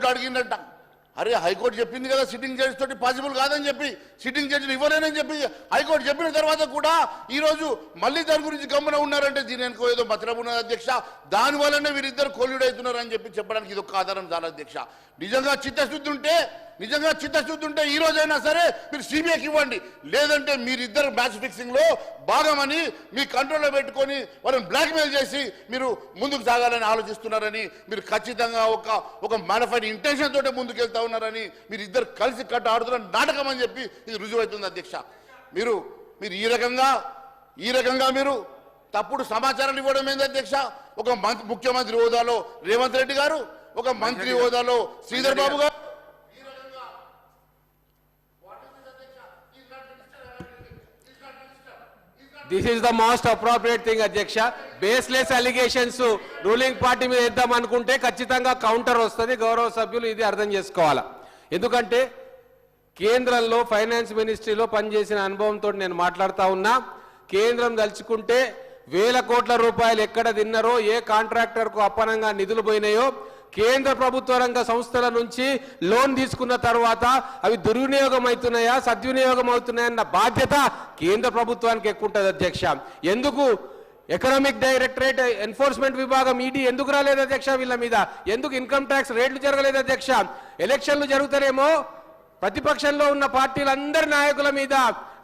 High court అడిగిందంట. అరే high court చెప్పింది కదా సిట్టింగ్ జడ్జి తోటి పాసిబుల్ కాదని చెప్పి సిట్టింగ్ జడ్జిని ఇవ్వలేనని చెప్పి హైకోర్టు చెప్పిన తర్వాత కూడా ఈరోజు మళ్ళీ దాని గురించి గమన ఉన్నారంటే దీని వెనుక ఏదో మతలం ఉన్నది అధ్యక్ష. దానివల్లనే వీరిద్దరు కోల్యుడవుతున్నారని చెప్పి చెప్పడానికి ఇది ఒక ఆధారం చాలా అధ్యక్ష. నిజంగా చిత్తశుద్ధి ఉంటే నిజంగా చిత్తశుద్ధి ఉంటే ఈ రోజైనా సరే మీరు సిబిఐకి ఇవ్వండి. లేదంటే మీరిద్దరు మ్యాచ్ ఫిక్సింగ్లో భాగమని మీ కంట్రోల్లో పెట్టుకొని వాళ్ళని బ్లాక్మెయిల్ చేసి మీరు ముందుకు సాగాలని ఆలోచిస్తున్నారని మీరు ఖచ్చితంగా ఒక ఒక మ్యానిఫైడ్ ఇంటెన్షన్ తోటే ముందుకు వెళ్తా ఉన్నారని మీరు ఇద్దరు కలిసి కట్ట ఆడుతున్న నాటకం అని చెప్పి ఇది రుజువవుతుంది అధ్యక్ష. మీరు మీరు ఈ రకంగా ఈ రకంగా మీరు తప్పుడు సమాచారాలు ఇవ్వడం ఏంది అధ్యక్ష? ఒక మంత్రి ముఖ్యమంత్రి హోదాలో రేవంత్ రెడ్డి గారు ఒక మంత్రి హోదాలో శ్రీధర్ బాబు గారు this is the most appropriate thing అధ్యక్ష బేస్లెస్ అలిగేషన్స్ రూలింగ్ పార్టీ మీద వేద్దాం అనుకుంటే ఖచ్చితంగా కౌంటర్ వస్తుంది. గౌరవ సభ్యులు ఇది అర్థం చేసుకోవాలా? ఎందుకంటే కేంద్రంలో ఫైనాన్స్ మినిస్ట్రీలో పనిచేసిన అనుభవంతో నేను మాట్లాడుతూ ఉన్నా. కేంద్రం దలుచుకుంటే వేల కోట్ల రూపాయలు ఎక్కడ తిన్నారో ఏ కాంట్రాక్టర్కు అప్పనంగా నిధులు పోయినాయో కేంద్ర ప్రభుత్వ రంగ సంస్థల నుంచి లోన్ తీసుకున్న తర్వాత అవి దుర్వినియోగం అవుతున్నాయా సద్వినియోగం అవుతున్నాయన్న బాధ్యత కేంద్ర ప్రభుత్వానికి ఎక్కువ ఉంటుంది అధ్యక్ష. ఎందుకు? ఎకనామిక్ డైరెక్టరేట్ ఎన్ఫోర్స్మెంట్ విభాగం ఈడీ ఎందుకు రాలేదు అధ్యక్ష వీళ్ళ మీద? ఎందుకు ఇన్కమ్ ట్యాక్స్ రేట్లు జరగలేదు అధ్యక్ష? ఎలక్షన్లు జరుగుతారేమో? ప్రతిపక్షంలో ఉన్న పార్టీలందరి నాయకుల మీద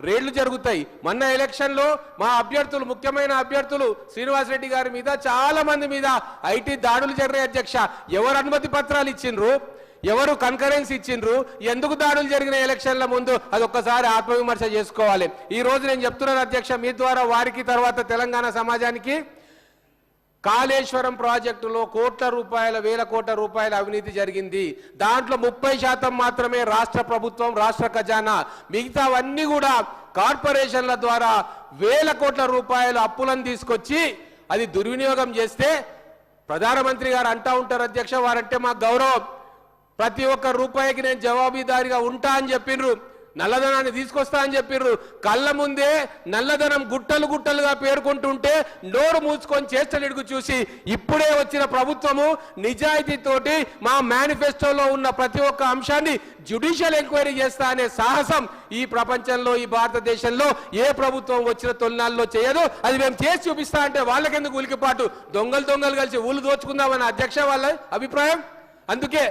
రేడ్లు జరుగుతాయి. మొన్న ఎలక్షన్లో మా అభ్యర్థులు ముఖ్యమైన అభ్యర్థులు శ్రీనివాసరెడ్డి గారి మీద చాలా మంది మీద ఐటీ దాడులు జరిగాయి అధ్యక్ష. ఎవరు అనుమతి పత్రాలు ఇచ్చిండ్రు? ఎవరు కన్కరెన్స్ ఇచ్చిండ్రు? ఎందుకు దాడులు జరిగిన ఎలక్షన్ల ముందు? అది ఒక్కసారి ఆత్మవిమర్శ చేసుకోవాలి. ఈ రోజు నేను చెప్తున్నాను అధ్యక్ష మీ ద్వారా వారికి తర్వాత తెలంగాణ సమాజానికి కాళేశ్వరం ప్రాజెక్టులో కోట్ల రూపాయల వేల కోట్ల రూపాయల అవినీతి జరిగింది. దాంట్లో ముప్పై శాతం మాత్రమే రాష్ట్ర ప్రభుత్వం రాష్ట్ర ఖజానా. మిగతావన్నీ కూడా కార్పొరేషన్ల ద్వారా వేల కోట్ల రూపాయల అప్పులను తీసుకొచ్చి అది దుర్వినియోగం చేస్తే ప్రధానమంత్రి గారు అంటా ఉంటారు అధ్యక్ష వారంటే మా గౌరవం. ప్రతి ఒక్క రూపాయికి నేను జవాబుదారిగా ఉంటా అని చెప్పినారు. నల్లధనాన్ని తీసుకొస్తా అని చెప్పిర్రు. కళ్ళ ముందే నల్లధనం గుట్టలు గుట్టలుగా పేర్కొంటుంటే నోరు మూసుకొని చేష్టలిడుగు చూసి ఇప్పుడే వచ్చిన ప్రభుత్వము నిజాయితీతోటి మా మేనిఫెస్టోలో ఉన్న ప్రతి ఒక్క అంశాన్ని జ్యుడిషియల్ ఎంక్వైరీ చేస్తా అనే సాహసం ఈ ప్రపంచంలో ఈ భారతదేశంలో ఏ ప్రభుత్వం వచ్చిన తొలినాల్లో చేయదు. అది మేము చేసి చూపిస్తా అంటే వాళ్ళకెందుకు ఉలికిపాటు? దొంగలు దొంగలు కలిసి ఊళ్ళు దోచుకుందామని అధ్యక్ష వాళ్ళ అభిప్రాయం? అందుకే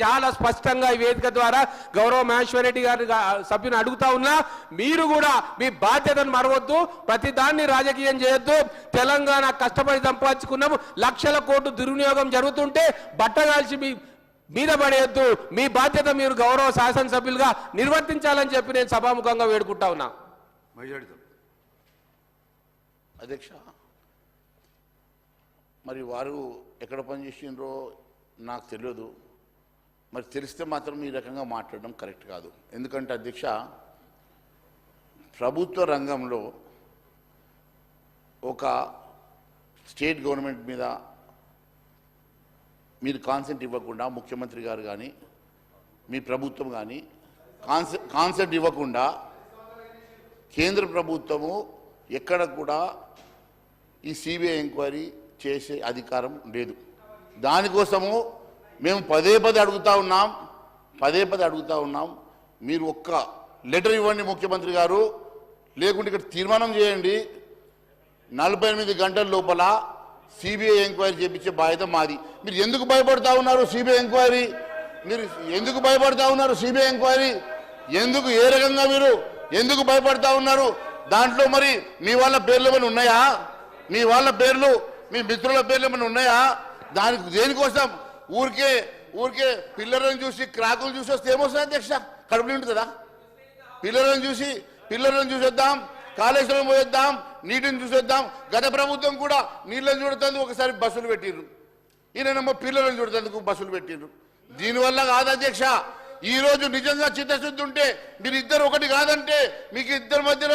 చాలా స్పష్టంగా ఈ వేదిక ద్వారా గౌరవ మహేశ్వర్ రెడ్డి గారి సభ్యుని అడుగుతా ఉన్నా మీరు కూడా మీ బాధ్యతను మరవద్దు ప్రతి దాన్ని రాజకీయం చేయొద్దు. తెలంగాణ కష్టపడి సంపాదించుకున్నాము. లక్షల కోట్లు దుర్వినియోగం జరుగుతుంటే బట్టగాల్చి మీ మీద పడేయొద్దు. మీ బాధ్యత మీరు గౌరవ శాసనసభ్యులుగా నిర్వర్తించాలని చెప్పి నేను సభాముఖంగా వేడుకుంటా ఉన్నా. అధ్యక్ష మరి వారు ఎక్కడ పనిచేసిండ్రో నాకు తెలియదు. మరి తెలిస్తే మాత్రం ఈ రకంగా మాట్లాడడం కరెక్ట్ కాదు. ఎందుకంటే అధ్యక్ష ప్రభుత్వ రంగంలో ఒక స్టేట్ గవర్నమెంట్ మీద మీరు కాన్సెంట్ ఇవ్వకుండా ముఖ్యమంత్రి గారు కానీ మీ ప్రభుత్వం కానీ కాన్సె కాన్సెంట్ ఇవ్వకుండా కేంద్ర ప్రభుత్వము ఎక్కడ కూడా ఈ సిబిఐ ఎంక్వైరీ చేసే అధికారం లేదు. దానికోసము మేము పదే పదే అడుగుతా ఉన్నాం. పదే పదే అడుగుతా ఉన్నాం. మీరు ఒక్క లెటర్ ఇవ్వండి ముఖ్యమంత్రి గారు. లేకుంటే ఇక్కడ తీర్మానం చేయండి. నలభై ఎనిమిది గంటల లోపల సిబిఐ ఎంక్వైరీ చేపించే బాధ్యత మాది. మీరు ఎందుకు భయపడతా ఉన్నారు సిబిఐ ఎంక్వైరీ? మీరు ఎందుకు భయపడతా ఉన్నారు సిబిఐ ఎంక్వైరీ? ఎందుకు ఏ రకంగా మీరు ఎందుకు భయపడతా ఉన్నారు? దాంట్లో మరి మీ వాళ్ళ పేర్లు ఏమైనా ఉన్నాయా? మీ వాళ్ళ పేర్లు మీ మిత్రుల పేర్లు ఏమైనా ఉన్నాయా? దానికి దేనికోసం ఊరికే ఊరికే పిల్లలను చూసి క్రాకులు చూసి వస్తే ఏమొస్తుంది అధ్యక్ష? కడుపు నిండుతుందా? పిల్లలను చూసి పిల్లలను చూసేద్దాం కాళేశ్వరం పోయేద్దాం నీటిని చూసేద్దాం. గత ప్రభుత్వం కూడా నీళ్ళని చూడటానికి ఒకసారి బస్సులు పెట్టిర్రు. ఈయననేమో పిల్లలను చూడతందుకు బస్సులు పెట్టిర్రు. దీనివల్ల కాదు అధ్యక్ష ఈరోజు నిజంగా చిత్తశుద్ధి ఉంటే మీరు ఇద్దరు ఒకటి కాదంటే మీకు ఇద్దరి మధ్యన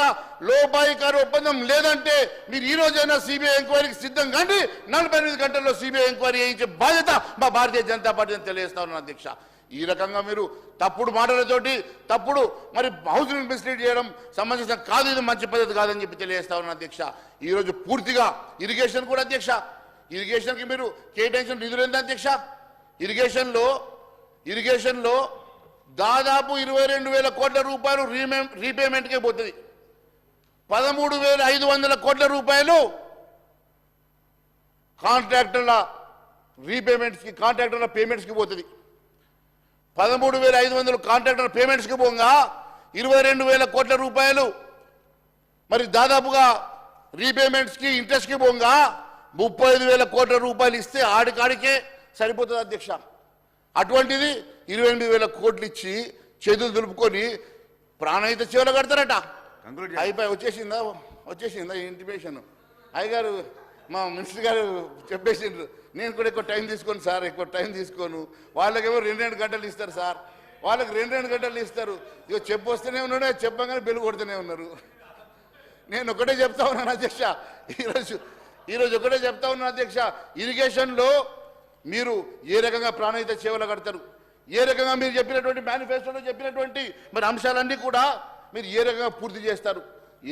లోపాయికారు ఒప్పందం లేదంటే మీరు ఈ రోజైనా సిబిఐ ఎంక్వైరీకి సిద్ధం కానీ నలభై ఎనిమిది గంటల్లో సిబిఐ ఎంక్వైరీ చేయించే బాధ్యత మా భారతీయ జనతా పార్టీ తెలియజేస్తా ఉన్నాను అధ్యక్ష. ఈ రకంగా మీరు తప్పుడు మాటలతోటి తప్పుడు మరి హౌస్ని మిస్లీడ్ చేయడం సంబంధించిన కాదు ఇది మంచి పద్ధతి కాదని చెప్పి తెలియజేస్తా ఉన్నాను అధ్యక్ష. ఈరోజు పూర్తిగా ఇరిగేషన్ కూడా అధ్యక్ష. ఇరిగేషన్కి మీరు కేటాయించిన నిధులు ఎంత అధ్యక్ష? ఇరిగేషన్లో ఇరిగేషన్లో దాదాపు ఇరవై రెండు వేల కోట్ల రూపాయలు రీమే రీపేమెంట్కే పోతుంది. పదమూడు వేల ఐదు వందల కోట్ల రూపాయలు కాంట్రాక్టర్ల రీపేమెంట్స్కి కాంట్రాక్టర్ల పేమెంట్స్కి పోతుంది. పదమూడు వేల ఐదు వందలు కాంట్రాక్టర్ పేమెంట్స్కి పోగా ఇరవై రెండు వేల కోట్ల రూపాయలు మరి దాదాపుగా రీపేమెంట్స్కి ఇంట్రెస్ట్కి పోగా ముప్పై ఐదు వేల కోట్ల రూపాయలు ఇస్తే ఆడికాడికే సరిపోతుంది అధ్యక్ష. అటువంటిది ఇరవై ఎనిమిది వేల కోట్లు ఇచ్చి చేతులు దులుపుకొని ప్రాణహిత చెవులు కడతారట. అయిపోయి వచ్చేసిందా? వచ్చేసిందా ఇంటిమేషన్ అయ్యగారు మా మినిస్టర్ గారు చెప్పేసిండ్రు నేను కూడా ఎక్కువ టైం తీసుకోను సార్ ఎక్కువ టైం తీసుకోను. వాళ్ళకేమో రెండు రెండు గంటలు ఇస్తారు సార్. వాళ్ళకి రెండు రెండు గంటలు ఇస్తారు. ఇక చెప్పు వస్తూనే ఉన్నాడు చెప్పగానే బెలు కొడుతూనే ఉన్నారు. నేను ఒకటే చెప్తా ఉన్నాను అధ్యక్ష. ఈరోజు ఈరోజు ఒకటే చెప్తా ఉన్నాను అధ్యక్ష. ఇరిగేషన్లో మీరు ఏ రకంగా ప్రాణహిత సేవలు కడతారు? ఏ రకంగా మీరు చెప్పినటువంటి మేనిఫెస్టోలో చెప్పినటువంటి మరి అంశాలన్నీ కూడా మీరు ఏ రకంగా పూర్తి చేస్తారు?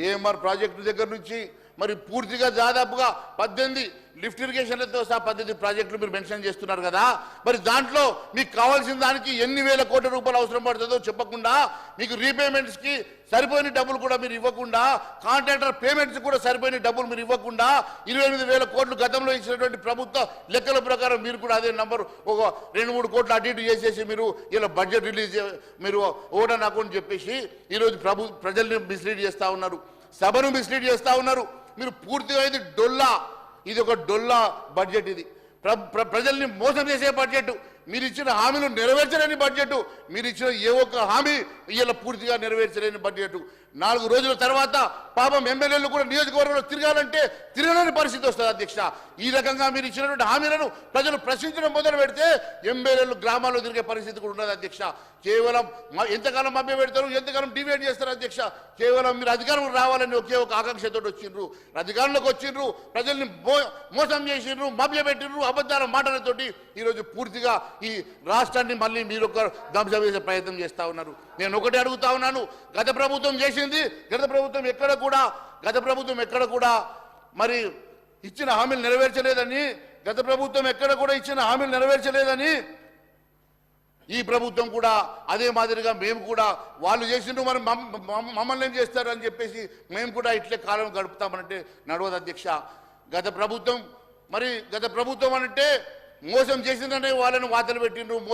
ఏఎంఆర్ ప్రాజెక్టు దగ్గర నుంచి మరి పూర్తిగా దాదాపుగా పద్దెనిమిది లిఫ్ట్ ఇరిగేషన్లతో సహా పద్దెనిమిది ప్రాజెక్టులు మీరు మెన్షన్ చేస్తున్నారు కదా. మరి దాంట్లో మీకు కావాల్సిన దానికి ఎన్ని వేల కోట్ల రూపాయలు అవసరం పడుతుందో చెప్పకుండా మీకు రీపేమెంట్స్కి సరిపోయిన డబ్బులు కూడా మీరు ఇవ్వకుండా కాంట్రాక్టర్ పేమెంట్స్ కూడా సరిపోయిన డబ్బులు మీరు ఇవ్వకుండా ఇరవై ఎనిమిది వేల కోట్లు గతంలో ఇచ్చినటువంటి ప్రభుత్వ లెక్కల ప్రకారం మీరు కూడా అదే నంబర్ ఒక రెండు మూడు కోట్లు అటు ఇటు చేసేసి మీరు ఇలా బడ్జెట్ రిలీజ్ మీరు ఓడన్ అకౌంట్ చెప్పేసి ఈరోజు ప్రభు ప్రజల్ని మిస్లీడ్ చేస్తూ ఉన్నారు. సభను మిస్లీడ్ చేస్తూ ఉన్నారు. మీరు పూర్తిగా ఇది డొల్లా. ఇది ఒక డొల్లా బడ్జెట్ ఇది. ప్ర- ప్ర- ప్రజల్ని మోసం చేసే బడ్జెట్. మీరు ఇచ్చిన హామీలు నెరవేర్చలేని బడ్జెట్ మీరు ఇచ్చిన ఏ ఒక్క హామీ ఇలా పూర్తిగా నెరవేర్చలేని బడ్జెట్ నాలుగు రోజుల తర్వాత పాపం ఎమ్మెల్యేలు కూడా నియోజకవర్గంలో తిరగాలంటే తిరగలేని పరిస్థితి వస్తుంది అధ్యక్ష. ఈ రకంగా మీరు ఇచ్చినటువంటి హామీలను ప్రజలు ప్రశ్నించడం మొదలు పెడితే ఎమ్మెల్యేలు గ్రామాల్లో తిరిగే పరిస్థితి కూడా ఉన్నది అధ్యక్ష. కేవలం ఎంతకాలం మభ్య పెడతారు ఎంతకాలం డివైడ్ చేస్తారు అధ్యక్ష? కేవలం మీరు అధికారం రావాలని ఒకే ఒక ఆకాంక్షతో వచ్చిండ్రు. అధికారంలోకి వచ్చిండ్రు ప్రజల్ని మో- మోసం చేసిండ్రు మభ్య పెట్టిండ్రు అబద్ధాల మాటలతోటి ఈరోజు పూర్తిగా ఈ రాష్ట్రాన్ని మళ్ళీ మీరు ఒక ధ్వంసం చేసే ప్రయత్నం చేస్తా ఉన్నారు. నేను ఒకటి అడుగుతా ఉన్నాను. గత ప్రభుత్వం చేసింది గత ప్రభుత్వం ఎక్కడ కూడా గత ప్రభుత్వం ఎక్కడ కూడా మరి ఇచ్చిన హామీలు నెరవేర్చలేదని గత ప్రభుత్వం ఎక్కడ కూడా ఇచ్చిన హామీలు నెరవేర్చలేదని ఈ ప్రభుత్వం కూడా అదే మాదిరిగా మేము కూడా వాళ్ళు చేసిండ్రు మనం మమ్- మమ్మల్ని ఏం చేస్తారు అని చెప్పేసి మేము కూడా ఇట్లే కాలం గడుపుతామనంటే నడవదు అధ్యక్ష. గత ప్రభుత్వం మరి గత ప్రభుత్వం అంటే మోసం చేసిందనే వాళ్ళని వాతలు పెట్టిండ్రు